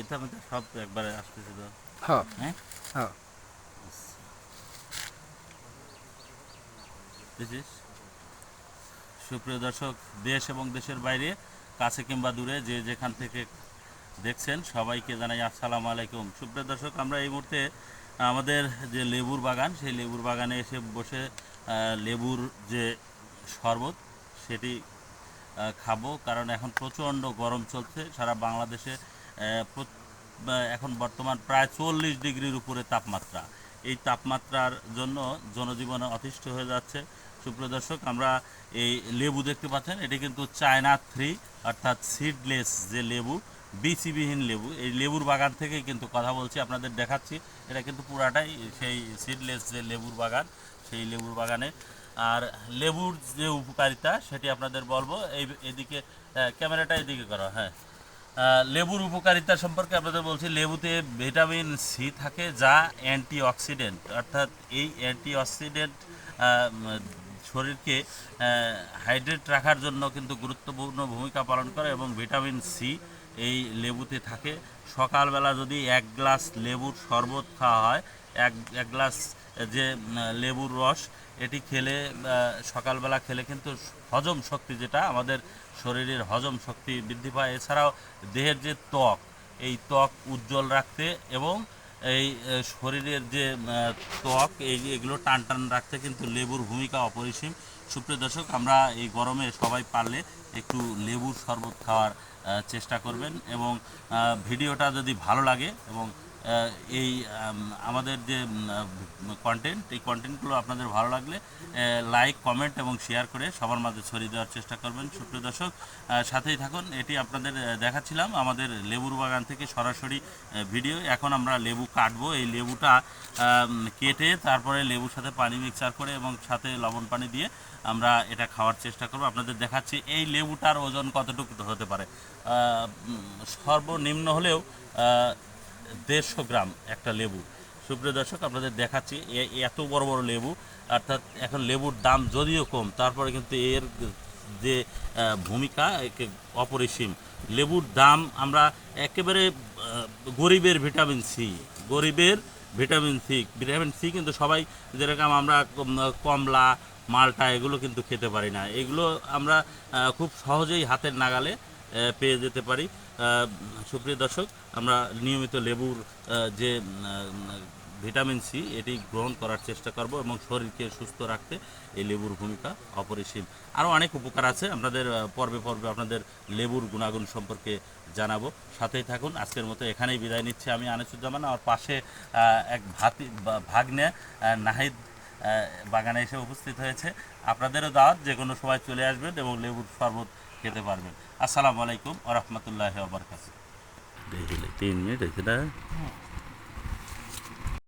এটা আমাদের সব একবারে আসতেছে হ্যাঁ? হ্যাঁ সুপ্রিয় দর্শক দেশ এবং দেশের বাইরে কাছে কিংবা দূরে যে যেখান থেকে দেখছেন সবাইকে জানাই আসসালামু আলাইকুম। সুপ্রিয় দর্শক আমরা এই মুহূর্তে আমাদের যে লেবুর বাগান সেই লেবুর বাগানে এসে বসে লেবুর যে শরবত সেটি খাব। কারণ এখন প্রচণ্ড গরম চলছে সারা বাংলাদেশে এখন বর্তমান প্রায় চল্লিশ ডিগ্রির উপরে তাপমাত্রা। এই তাপমাত্রার জন্য জনজীবন অতিষ্ঠ হয়ে যাচ্ছে। সুপ্রিয় দর্শক, আমরা এই লেবু দেখতে পাচ্ছেন। এটি কিন্তু চায়না থ্রি, অর্থাৎ সিডলেস যে লেবু, বিসিবিহীন লেবু। এই লেবুর বাগান থেকেই কিন্তু কথা বলছি, আপনাদের দেখাচ্ছি। এটা কিন্তু পুরাটাই সেই সিডলেস যে লেবুর বাগান, সেই লেবুর বাগানে। আর লেবুর যে উপকারিতা, সেটি আপনাদের বলব। এই, এদিকে ক্যামেরাটা এদিকে করো হ্যাঁ। লেবুর উপকারিতা সম্পর্কে আপনাদের বলছি, লেবুতে ভিটামিন সি থাকে যা অ্যান্টিঅক্সিডেন্ট, অর্থাৎ এই অ্যান্টিঅক্সিডেন্ট শরীরকে হাইড্রেট রাখার জন্য কিন্তু গুরুত্বপূর্ণ ভূমিকা পালন করে এবং ভিটামিন সি এই লেবুতে থাকে। সকালবেলা যদি এক গ্লাস লেবুর শরবত খাওয়া হয় এক এক গ্লাস যে লেবুর রস, এটি খেলে সকালবেলা খেলে কিন্তু হজম শক্তি যেটা আমাদের শরীরের হজম শক্তি বৃদ্ধি পায়। এছাড়াও দেহের যে ত্বক, এই ত্বক উজ্জ্বল রাখতে এবং এই শরীরের যে ত্বক, এই এগুলো টান টান রাখতে কিন্তু লেবুর ভূমিকা অপরিসীম। সুপ্রিয় দর্শক, আমরা এই গরমে সবাই পারলে একটু লেবুর শরবত খাওয়ার চেষ্টা করবেন এবং ভিডিওটা যদি ভালো লাগে এবং এই আমাদের যে কন্টেন্ট এই কন্টেন্টগুলো আপনাদের ভালো লাগলে লাইক কমেন্ট এবং শেয়ার করে সবার মাঝে ছড়িয়ে দেওয়ার চেষ্টা করবেন। সুপ্রিয় দর্শক সাথেই থাকুন। এটি আপনাদের দেখাচ্ছিলাম আমাদের লেবুর বাগান থেকে সরাসরি ভিডিও এখন আমরা লেবু কাটবো। এই লেবুটা কেটে তারপরে লেবুর সাথে পানি মিক্সার করে এবং সাথে লবণ পানি দিয়ে আমরা এটা খাওয়ার চেষ্টা করব। আপনাদের দেখাচ্ছি এই লেবুটার ওজন কতটুকু হতে পারে। সর্বনিম্ন হলেও দেড়শো গ্রাম একটা লেবু। সুপ্রিয় দর্শক, আপনাদের দেখাচ্ছি এত বড় বড় লেবু, অর্থাৎ এখন লেবুর দাম যদিও কম, তারপরে কিন্তু এর যে ভূমিকা অপরিসীম। লেবুর দাম আমরা একেবারে গরিবের ভিটামিন সি, গরিবের ভিটামিন সি ভিটামিন সি কিন্তু সবাই যেরকম আমরা কমলা, মালটা এগুলো কিন্তু খেতে পারি না। এগুলো আমরা খুব সহজেই হাতের নাগালে পেয়ে যেতে পারি। সুপ্রিয় দর্শক, আমরা নিয়মিত লেবুর যে ভিটামিন সি, এটি গ্রহণ করার চেষ্টা করব এবং শরীরকে সুস্থ রাখতে এই লেবুর ভূমিকা অপরিসীম। আরও অনেক উপকার আছে, আপনাদের পর্বে পর্বে আপনাদের লেবুর গুণাগুণ সম্পর্কে জানাব। সাথেই থাকুন, আজকের মতো এখানেই বিদায় নিচ্ছি আমি, আনিসুজ্জামান। আমার পাশে এক ভাতি ভাগ্নে নাহিদ বাগানে এসে উপস্থিত হয়েছে। আপনাদেরও দাওয়াত যে কোনো সময় চলে আসবেন এবং লেবুর শরবত খেতে পারবেন। আসসালামু আলাইকুম আ রহমতুল্লাহ বরকাত তিন মিনিট হয়েছে না?